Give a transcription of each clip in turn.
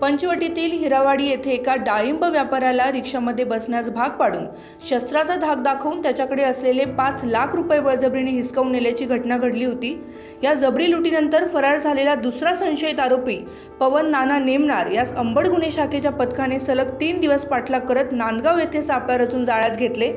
पंचवटीतील हिरावाडी येथे एका डाळिंब व्यापाऱ्याला रिक्षामध्ये बसण्यास भाग पाडून शस्त्राचा धाक दाखवून त्याच्याकडे असलेले पाच लाख रुपये बळजबरीने हिसकावून नेल्याची घटना घडली होती. या जबरी लुटीनंतर फरार झालेला दुसरा संशयित आरोपी पवन नाना नेमणार यास अंबड गुन्हे शाखेच्या पथकाने सलग तीन दिवस पाठलाग करत नांदगाव येथे सापळा रचून जाळ्यात घेतले.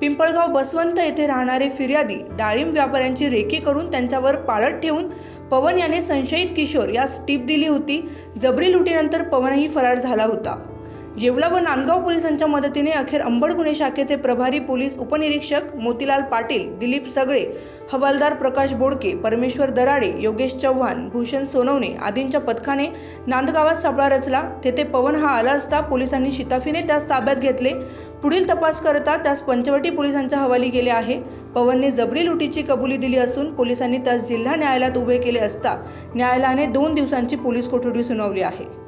पिंपळगाव बसवंत येथे राहणारे फिर्यादी डाळिंब व्यापाऱ्यांची रेकी करून त्यांच्यावर पाळत ठेवून पवन याने संशयित किशोर यास टीप दिली होती. जबरी लुटीनंतर पवनही फरार झाला होता. येवला व नांदगाव पोलिसांच्या मदतीने अखेर अंबड गुन्हे शाखेचे प्रभारी पोलीस उपनिरीक्षक मोतीलाल पाटील दिलीप सगळे हवालदार प्रकाश बोडके परमेश्वर दराडे योगेश चव्हाण भूषण सोनवणे आदींच्या पथकाने नांदगावात सापळा रचला. तेथे पवन हा आला असता पोलिसांनी शिताफीने त्यास ताब्यात घेतले. पुढील तपास करता त्यास पंचवटी पोलिसांच्या हवाली केले आहे. पवनने जबरी लुटीची कबुली दिली असून पोलिसांनी त्यास जिल्हा न्यायालयात उभे केले असता न्यायालयाने दोन दिवसांची पोलीस कोठडी सुनावली आहे.